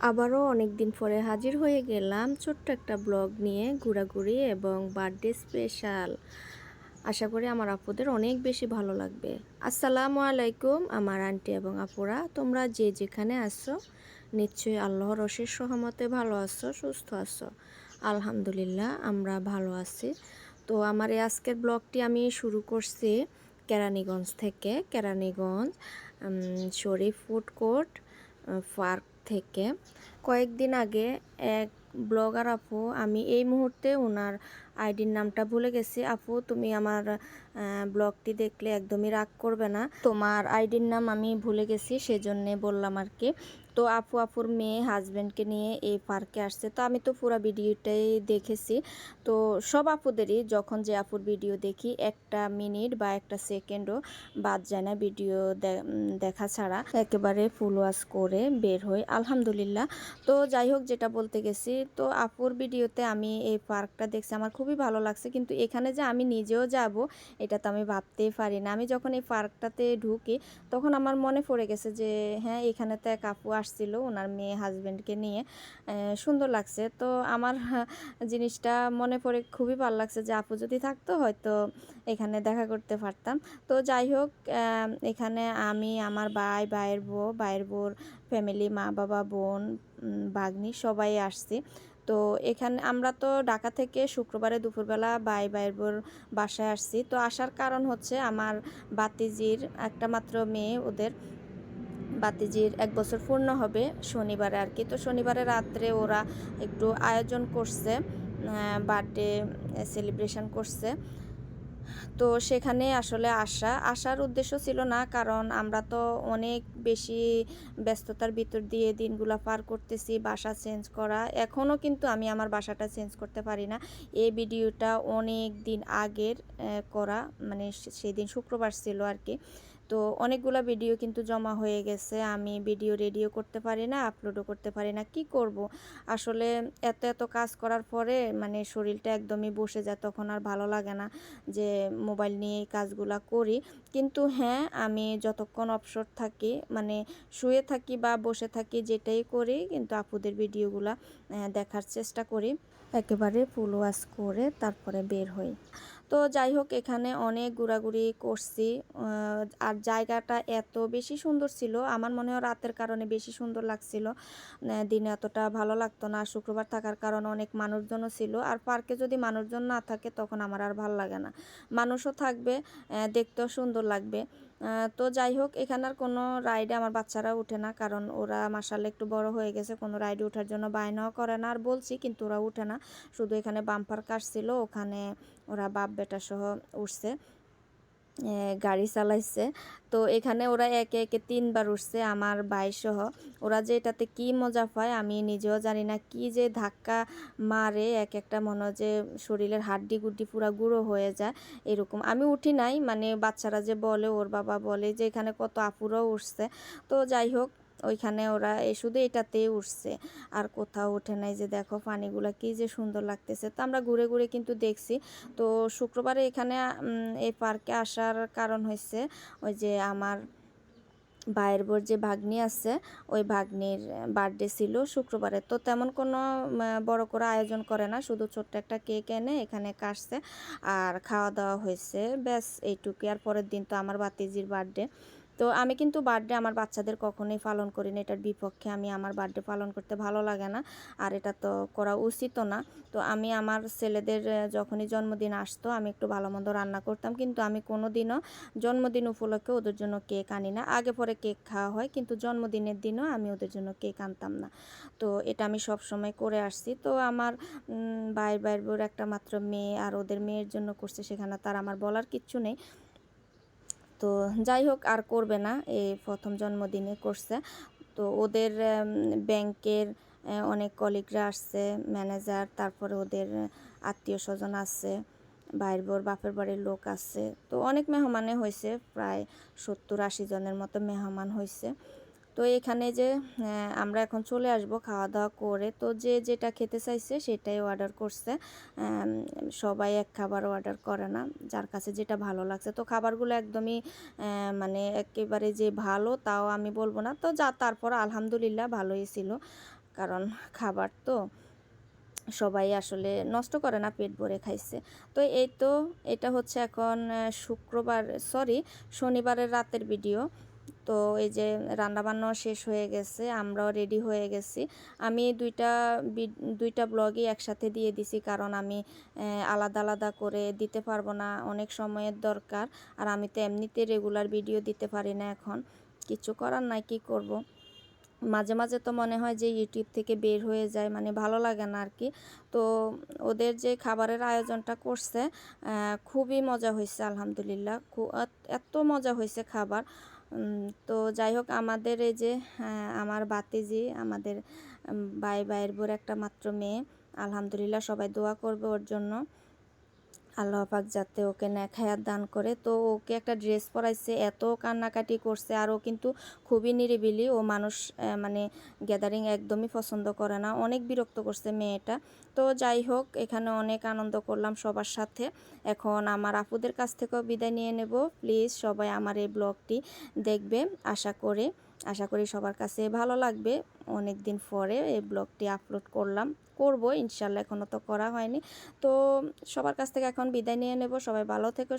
আবারও অনেক দিন পরে হাজির হয়ে গেলাম ছোট্ট একটা ব্লগ নিয়ে ঘোরাঘুরি এবং বার্থডে স্পেশাল। আশা করি আমার আপুদের অনেক বেশি ভালো লাগবে। আসসালামু আলাইকুম আমার আন্টি এবং আপুরা, তোমরা যে যেখানে আছো, নিশ্চয়ই আল্লাহর অশেষ সহমতে ভালো আছো, সুস্থ আছো। আলহামদুলিল্লাহ, আমরা ভালো আছি। তো আমার এই আজকের ব্লগটি আমি শুরু করছি কেরানীগঞ্জ থেকে। Keraniganj Sharif food court park থেকে কয়েকদিন আগে এক ব্লগার আপু, আমি এই মুহূর্তে ওনার আইডির নামটা ভুলে গেছি। আপু, তুমি আমার ব্লগটি দেখলে একদমই রাগ করবে না। তোমার আইডির নাম আমি ভুলে গেছি, সেজন্যে বললাম আর কি। তো আপু, আপুর মেয়ে হাজব্যান্ডকে নিয়ে এই পার্কে আসছে। তো আমি তো পুরো ভিডিওটাই দেখেছি। তো সব আপুদেরই যখন যে আপুর ভিডিও দেখি, একটা মিনিট বা একটা সেকেন্ডও বাদ যায় না ভিডিও দেখা ছাড়া। একেবারে ফুল ওয়াশ করে বের হই, আলহামদুলিল্লাহ। তো যাই হোক, যেটা বলতে গেছি, তো আপুর ভিডিওতে আমি এই পার্কটা দেখছি, আমার খুবই ভালো লাগছে। কিন্তু এখানে যে আমি নিজেও যাব, এটা তো আমি ভাবতেই পারি না। আমি যখন এই পার্কটাতে ঢুকি, তখন আমার মনে পড়ে গেছে যে হ্যাঁ এখানে তো এক আপু আসছিল ওনার মেয়ে হাজব্যান্ডকে নিয়ে। সুন্দর লাগছে। তো আমার জিনিসটা মনে পড়ে খুবই ভালো লাগছে যে আপু যদি থাকতো হয়তো এখানে দেখা করতে পারতাম। তো যাই হোক এখানে আমি, আমার ভাই, ভাইয়ের বউ, ভাইয়ের বউর ফ্যামিলি মা, বাবা, বোন ভাগ্নি সবাই আসছি। তো এখানে আমরা তো ঢাকা থেকে শুক্রবারে দুপুরবেলা বাই বাইর বোর বাসায় আসছি। তো আসার কারণ হচ্ছে আমার বাতিজির একটা মাত্র মেয়ে ওদের। বাতিজির এক বছর পূর্ণ হবে শনিবারে আর কি। তো শনিবারে রাত্রে ওরা একটু আয়োজন করছে বার্থডে সেলিব্রেশন করছে। তো সেখানে আসলে আসা, আসার উদ্দেশ্য ছিল না, কারণ আমরা তো অনেক বেশি ব্যস্ততার ভিতর দিয়ে দিনগুলা পার করতেছি, বাসা চেঞ্জ করা। এখনও কিন্তু আমি আমার বাসাটা চেঞ্জ করতে পারি না। এই ভিডিওটা অনেক দিন আগের করা মানে সেদিন শুক্রবার ছিল আর কি। তো অনেকগুলো ভিডিও কিন্তু জমা হয়ে গেছে। আমি ভিডিও রেডিও করতে পারি না, আপলোডও করতে পারি না। কি করব? আসলে এত এত কাজ করার পরে মানে শরীরটা একদমই বসে যায়, তখন আর ভালো লাগে না যে মোবাইল নিয়ে এই কাজগুলা করি। কিন্তু হ্যাঁ আমি যতক্ষণ অবসর থাকি মানে শুয়ে থাকি বা বসে থাকি যেটাই করি, কিন্তু আপুদের ভিডিওগুলা দেখার চেষ্টা করি। একেবারে ফুল ওয়াশ করে তারপরে বের হই। তো যাই হোক, এখানে অনেক ঘোরাঘুরি করছি। আর জায়গাটা এত বেশি সুন্দর ছিল, আমার মনে হয় রাতের কারণে বেশি সুন্দর লাগছিল। দিনে এতটা ভালো লাগতো না, শুক্রবার থাকার কারণে অনেক মানুষজনও ছিল। আর পার্কে যদি মানুষজন না থাকে, তখন আমার আর ভালো লাগে না। মানুষও থাকবে দেখতেও সুন্দর লাগবে। তো যাই হোক এখানের কোনো রাইডে আমার বাচ্চারা উঠে না, কারণ ওরা মাসালে একটু বড় হয়ে গেছে, কোনো রাইডে ওঠার জন্য বায়নাও করে না। আর বলছি, কিন্তু ওরা উঠে না। শুধু এখানে বাম্পার কাটছিল, ওখানে ওরা বাপ বেটা সহ উঠছে। গাড়ি চালাইছে। তো এখানে ওরা একে একে তিনবার উঠছে আমার ভাইসহ। ওরা যে এটাতে কি মজা পায় আমি নিজেও জানি না। কি যে ধাক্কা মারে, এক একটা মনে হয় যে শরীরের হাড্ডি গুড্ডি পুরা গুঁড়ো হয়ে যায়, এরকম। আমি উঠি নাই মানে বাচ্চারা যে বলে, ওর বাবা বলে যে এখানে কত আপুরও উঠছে। তো যাই হোক ওইখানে ওরা শুধু এটাতেই উঠছে। আর কোথাও ওঠে নাই যে দেখো পানিগুলো কি যে সুন্দর লাগতেছে। তো আমরা ঘুরে ঘুরে কিন্তু দেখছি। তো শুক্রবারে এখানে এই পার্কে আসার কারণ হয়েছে ওই যে আমার ভাইয়ের বোর যে ভাগ্নি আছে, ওই ভাগ্নির বার্থডে ছিল শুক্রবারে। তো তেমন কোনো বড় করে আয়োজন করে না। শুধু ছোট্ট একটা কেক এনে এখানে কাটছে। আর খাওয়া দাওয়া হয়েছে ব্যাস এইটুকুই। আর পরের দিন তো আমার বাতিজির বার্থডে। তো আমি কিন্তু বার্থডে আমার বাচ্চাদের কখনোই পালন করি না এটার বিপক্ষে আমি আমার বার্থডে পালন করতে ভালো লাগে না আর এটা তো করা উচিতও না। তো আমি আমার ছেলেদের যখনই জন্মদিন আসতো আমি একটু ভালো মন্দ রান্না করতাম। কিন্তু আমি কোনো দিনও জন্মদিন উপলক্ষে ওদের জন্য কেক আনি না। আগে পরে কেক খাওয়া হয় কিন্তু জন্মদিনের দিনও আমি ওদের জন্য কেক আনতাম না। তো এটা আমি সব সময় করে আসছি। তো আমার ভাইয়ের বোর একটা মাত্র মেয়ে আর ওদের মেয়ের জন্য করছে সেখানে তার আমার বলার কিচ্ছু নেই। তো যাই হোক, আর করবে না। এই প্রথম জন্মদিনে করছে। তো ওদের ব্যাংকের অনেক কলিগরা আসছে, ম্যানেজার, তারপরে ওদের আত্মীয় স্বজন আছে বাইর বোর, বাপের বাড়ির লোক আছে তো অনেক মেহমানে হয়েছে প্রায় সত্তর আশি জনের মতো মেহমান হয়েছে তো এখানে যে আমরা এখন চলে আসব খাওয়া দাওয়া করে। তো যে যেটা খেতে চাইছে সেটাই অর্ডার করছে। সবাই এক খাবার অর্ডার করে না, যার কাছে যেটা ভালো লাগছে। তো খাবারগুলো একদমই মানে একেবারে যে ভালো তাও আমি বলব না। তো যা, তারপর আলহামদুলিল্লাহ ভালোই ছিল। কারণ খাবার তো সবাই আসলে নষ্ট করে না, পেট ভরে খাইছে। তো এই তো, এটা হচ্ছে এখন শুক্রবার, সরি, শনিবারের রাতের ভিডিও তো এই যে রান্নাবান্নাও শেষ হয়ে গেছে, আমরাও রেডি হয়ে গেছি। আমি দুইটা দুইটা ব্লগই একসাথে দিয়ে দিছি কারণ আমি আলাদা আলাদা করে দিতে পারব না, অনেক সময়ের দরকার। আর আমি তো এমনিতে রেগুলার ভিডিও দিতে পারি না এখন। কিছু করার নাই, কি করব। মাঝে মাঝে তো মনে হয় যে ইউটিউব থেকে বের হয়ে যায় মানে ভালো লাগে না আর কি। তো ওদের যে খাবারের আয়োজনটা করছে খুবই মজা হয়েছে, আলহামদুলিল্লাহ। এত- মজা হয়েছে খাবার। তো যাই হোক, আমাদের এই যে আমার বাতিজি, আমাদের ভাই ভাইয়ের বোর একটা মাত্র মেয়ে। আলহামদুলিল্লাহ সবাই দোয়া করবে ওর জন্য। আল্লাহ পাক যাতে ওকে নেখায়াত দান করে। তো ওকে একটা ড্রেস পরাইছে, এত কান্নাকাটি করছে, আর ও কিন্তু খুবই নিরিবিলি। ও মানুষ মানে গ্যাদারিং একদমই পছন্দ করে না। অনেক বিরক্ত করছে মেয়েটা। তো যাই হোক, এখানে অনেক আনন্দ করলাম সবার সাথে। এখন আমার আপুদের কাছ থেকেও বিদায় নিয়ে নেব। প্লিজ সবাই আমার এই ব্লগটি দেখবে, আশা করে। আশা করি সবার কাছে ভালো লাগবে। অনেক দিন পরে এই ব্লগটি আপলোড করলাম। করব, ইনশাল্লাহ এখনও তো করা হয়নি। তো সবার কাছ থেকে এখন বিদায় নিয়ে নেব। সবাই ভালো থেকো